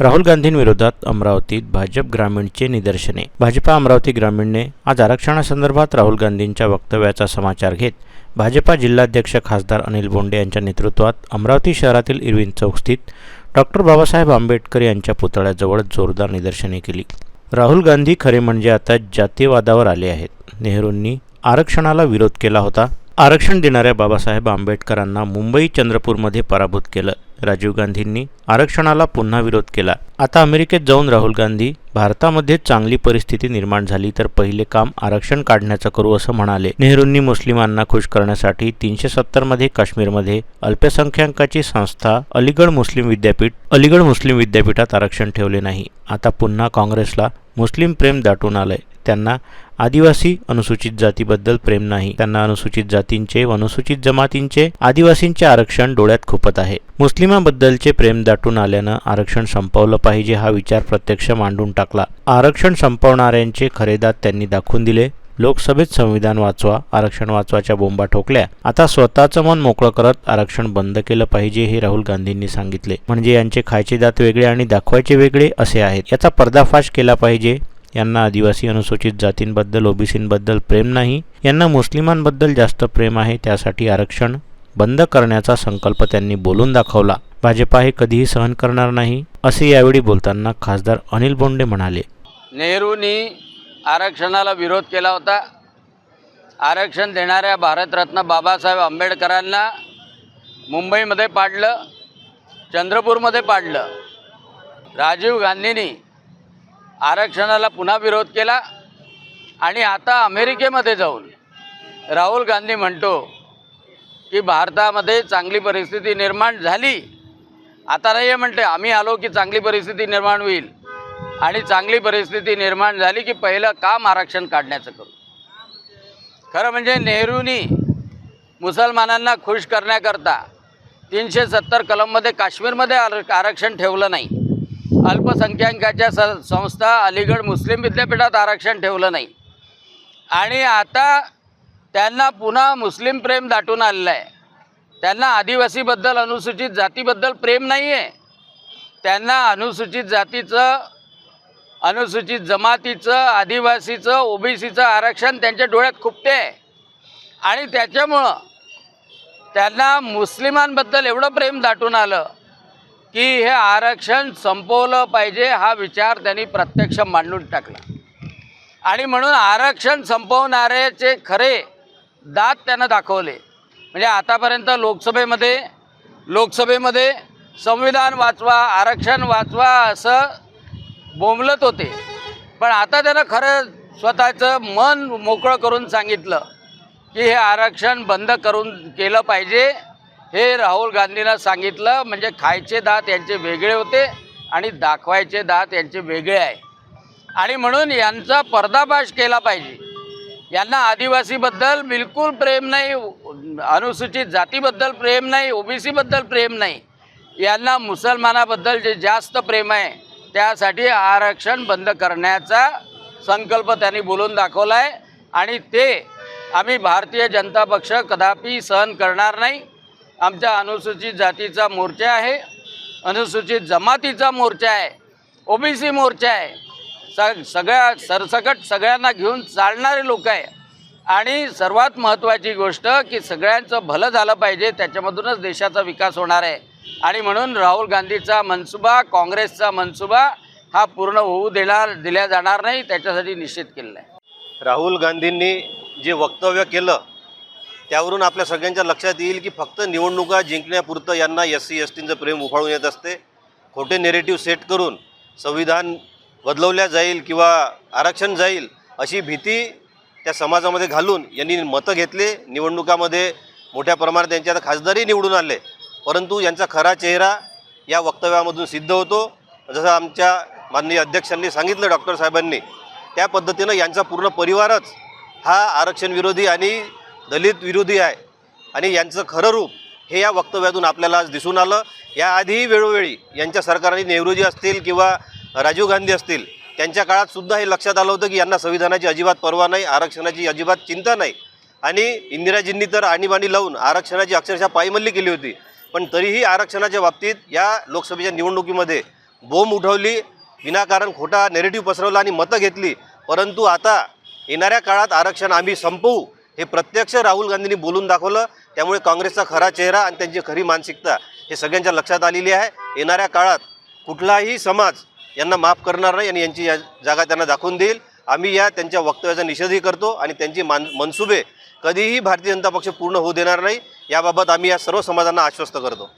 राहुल गांधींविरोधात अमरावतीत भाजप ग्रामीणचे निदर्शने. भाजपा अमरावती ग्रामीणने आज आरक्षणासंदर्भात राहुल गांधींच्या वक्तव्याचा समाचार घेत भाजपा जिल्हाध्यक्ष खासदार अनिल बोंडे यांच्या नेतृत्वात अमरावती शहरातील इरविन चौक स्थित डॉक्टर बाबासाहेब आंबेडकर यांच्या पुतळ्याजवळ जोरदार निदर्शने केली. राहुल गांधी खरे म्हणजे आता जातीयवादावर आले आहेत. नेहरूंनी आरक्षणाला विरोध केला होता. आरक्षण देणाऱ्या बाबासाहेब आंबेडकरांना मुंबई चंद्रपूरमध्ये पराभूत केलं. राजीव गांधींनी आरक्षणाला पुन्हा विरोध केला. आता अमेरिकेत जाऊन राहुल गांधी भारतामध्ये चांगली परिस्थिती निर्माण झाली तर पहिले काम आरक्षण काढण्याचं करू असं म्हणाले. नेहरूंनी मुस्लिमांना खुश करण्यासाठी तीनशे सत्तरमध्ये काश्मीरमध्ये अल्पसंख्याकाची संस्था अलीगड मुस्लिम विद्यापीठ अलीगड मुस्लिम विद्यापीठात आरक्षण ठेवले नाही. आता पुन्हा काँग्रेसला मुस्लिम प्रेम दाटून आलंय. त्यांना आदिवासी अनुसूचित जातीबद्दल प्रेम नाही. त्यांना अनुसूचित जातींचे व अनुसूचित जमातींचे आदिवासींचे आरक्षण डोळ्यात खुपत आहे. मुस्लिमांबद्दलचे प्रेम दाटून आल्यानं आरक्षण संपवलं पाहिजे हा विचार प्रत्यक्ष मांडून टाकला. आरक्षण संपवणाऱ्यांचे खरे दात त्यांनी दाखवून दिले. लोकसभेत संविधान वाचवा आरक्षण वाचवाच्या बोंबा ठोकल्या. आता स्वतःचं मन मोकळं करत आरक्षण बंद केलं पाहिजे हे राहुल गांधींनी सांगितले. म्हणजे यांचे खायचे दात वेगळे आणि दाखवायचे वेगळे असे आहेत. याचा पर्दाफाश केला पाहिजे. यांना आदिवासी अनुसूचित जातींबद्दल ओबीसींबद्दल प्रेम नाही. यांना मुस्लिमांबद्दल जास्त प्रेम आहे त्यासाठी आरक्षण बंद करण्याचा संकल्प त्यांनी बोलून दाखवला. भाजपा हे कधीही सहन करणार नाही असे यावेळी बोलताना खासदार अनिल बोंडे म्हणाले. नेहरूंनी आरक्षणाला विरोध केला होता. आरक्षण देणाऱ्या भारतरत्न बाबासाहेब आंबेडकरांना मुंबईमध्ये पाडलं चंद्रपूरमध्ये पाडलं. राजीव गांधींनी आरक्षणाला पुन्हा विरोध केला आणि आता अमेरिकेमध्ये जाऊन राहुल गांधी म्हणतो की भारतामध्ये चांगली परिस्थिती निर्माण झाली. आता नाही आहे म्हणते आम्ही आलो की चांगली परिस्थिती निर्माण होईल. आणि चांगली परिस्थिती निर्माण झाली की पहिलं काम आरक्षण काढण्याचं करू. खरं म्हणजे नेहरूनी मुसलमानांना खुश करण्याकरता तीनशे सत्तर कलममध्ये काश्मीरमध्ये आर आरक्षण ठेवलं नाही. अल्पसंख्याकाच्या स संस्था अलीगड मुस्लिम विद्यापीठात आरक्षण ठेवलं नाही. आणि आता त्यांना पुन्हा मुस्लिम प्रेम दाटून आलेलं आहे त्यांना आदिवासीबद्दल अनुसूचित जातीबद्दल प्रेम नाही आहे त्यांना अनुसूचित जातीचं अनुसूचित जमातीचं आदिवासीचं ओबीसीचं आरक्षण त्यांच्या डोळ्यात खुपते. आहे आणि त्याच्यामुळं त्यांना मुस्लिमांबद्दल एवढं प्रेम दाटून आलं. की हे आरक्षण संपवलं पाहिजे हा विचार त्यांनी प्रत्यक्ष मांडून टाकला. आणि म्हणून आरक्षण संपवणाऱ्याचे खरे दात त्यानं दाखवले. म्हणजे आतापर्यंत लोकसभेमध्ये लोकसभेमध्ये संविधान वाचवा आरक्षण वाचवा असं बोंबलत होते. पण आता त्यानं खरं स्वतःचं मन मोकळं करून सांगितलं की हे आरक्षण बंद करून केलं पाहिजे. हे राहुल गांधीनं सांगितलं म्हणजे खायचे दात यांचे वेगळे होते आणि दाखवायचे दात यांचे वेगळे आहे. आणि म्हणून यांचा पर्दाफाश केला पाहिजे. यांना आदिवासीबद्दल बिलकुल प्रेम नाही अनुसूचित जातीबद्दल प्रेम नाही ओबीसीबद्दल प्रेम नाही. यांना मुसलमानाबद्दल जे जास्त प्रेम आहे त्यासाठी आरक्षण बंद करण्याचा संकल्प त्यांनी बोलून दाखवला आहे आणि ते आम्ही भारतीय जनता पक्ष कदापि सहन करणार नाही. आमच्या अनुसूचित जातीचा मोर्चा आहे अनुसूचित जमातीचा मोर्चा आहे ओबीसी मोर्चा आहे. स सगळ्या सरसकट सगळ्यांना घेऊन चालणारे लोक आहे. आणि सर्वात महत्त्वाची गोष्ट की सगळ्यांचं भलं झालं पाहिजे त्याच्यामधूनच देशाचा विकास होणार आहे. आणि म्हणून राहुल गांधीचा मनसुबा काँग्रेसचा मनसुबा हा पूर्ण होऊ देणार दिल्या जाणार नाही त्याच्यासाठी निश्चित केलेला आहे. राहुल गांधींनी जे वक्तव्य केलं त्यावरून आपल्या सगळ्यांच्या लक्षात येईल की फक्त निवडणुका जिंकण्यापुरतं यांना एस सी एस टीचं प्रेम उफाळून येत असते. खोटे नेरेटिव्ह सेट करून संविधान बदलवल्या जाईल किंवा आरक्षण जाईल अशी भीती त्या समाजामध्ये घालून यांनी मतं घेतले. निवडणुकामध्ये मोठ्या प्रमाणात त्यांचे आता खासदारही निवडून आले. परंतु यांचा खरा चेहरा या वक्तव्यामधून सिद्ध होतो. जसं आमच्या माननीय अध्यक्षांनी सांगितलं डॉक्टर साहेबांनी त्या पद्धतीनं यांचा पूर्ण परिवारच हा आरक्षणविरोधी आणि दलित विरोधी आहे. आणि यांचं खरं रूप हे या वक्तव्यातून आपल्याला आज दिसून आलं. याआधीही वेळोवेळी यांच्या सरकारने नेहरूजी असतील किंवा राजीव गांधी असतील त्यांच्या काळात सुद्धा हे लक्षात आलं होतं की यांना संविधानाची अजिबात पर्वा नाही आरक्षणाची अजिबात चिंता नाही. आणि इंदिराजींनी तर आणीबाणी लावून आरक्षणाची अक्षरशः पायमल्ली केली होती. पण तरीही आरक्षणाच्या बाबतीत या लोकसभेच्या निवडणुकीमध्ये बोंब उठवली विनाकारण खोटा नेरेटिव्ह पसरवला आणि मतं घेतली. परंतु आता येणाऱ्या काळात आरक्षण आम्ही संपवू हे प्रत्यक्ष राहुल गांधींनी बोलून दाखवलं. त्यामुळे काँग्रेसचा खरा चेहरा आणि त्यांची खरी मानसिकता हे सगळ्यांच्या लक्षात आलेली आहे. येणाऱ्या काळात कुठलाही समाज यांना माफ करणार नाही आणि यांची या जागा त्यांना दाखवून देईल. आम्ही या त्यांच्या वक्तव्याचा निषेधही करतो आणि त्यांची मान मनसुबे कधीही भारतीय जनता पक्ष पूर्ण होऊ देणार नाही. याबाबत आम्ही या सर्व समाजांना आश्वस्त करतो.